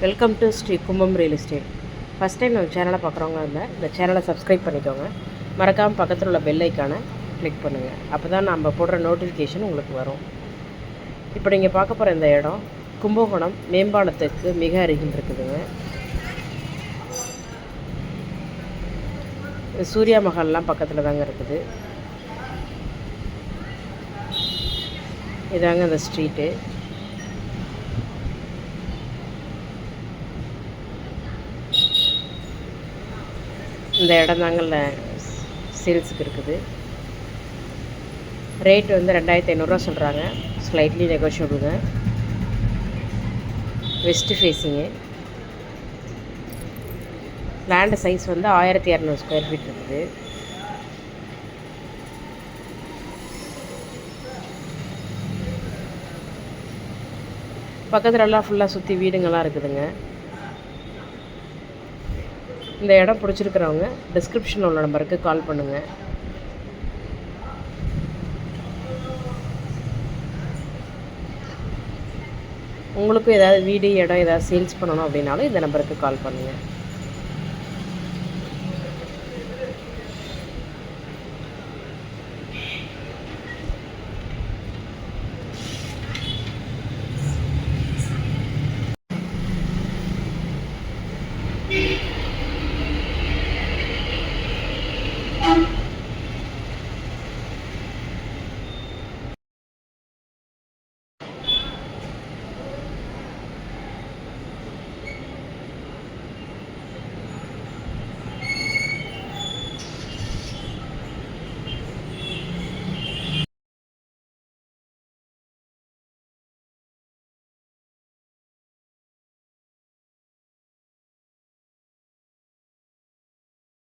Welcome to Sri கும்பம் real estate first time நம்ம சேனலை பார்க்குறவங்க இருந்தால் இந்த சேனலை சப்ஸ்கிரைப் பண்ணிக்கோங்க. மறக்காமல் பக்கத்தில் உள்ள பெல் ஐக்கானை கிளிக் பண்ணுங்கள் அப்போ தான் நம்ம போடுற நோட்டிஃபிகேஷன் உங்களுக்கு வரும். இப்போ நீங்கள் பார்க்க போகிற இந்த இடம் கும்பகோணம் மேம்பாலத்துக்கு மிக அருகில் இருக்குதுங்க. சூர்யா மஹால்லாம் பக்கத்தில் தாங்க இருக்குது. இதாங்க அந்த ஸ்ட்ரீட்டு இந்த இடம் தாங்கல்ல. சேல்ஸுக்கு இருக்குது. ரேட் வந்து ரெண்டாயிரத்தி ஐநூறுரூவா சொல்கிறாங்க ஸ்லைட்லி நெகோஷியபிளுங்க வெஸ்ட்டு ஃபேஸிங்கு லேண்டு சைஸ் வந்து ஆயிரத்தி இரநூறு ஸ்கொயர் ஃபீட் இருக்குது. பக்கத்துலலாம் ஃபுல்லாக சுற்றி வீடுங்கள்லாம் இருக்குதுங்க. இந்த இடம் பிடிச்சிருக்கிறவங்க டிஸ்கிரிப்ஷனில் உள்ள நம்பருக்கு கால் பண்ணுங்கள் உங்களுக்கும் ஏதாவது வீடு இடம் ஏதாவது சேல்ஸ் பண்ணணும் அப்படின்னாலும் இந்த நம்பருக்கு கால் பண்ணுங்கள்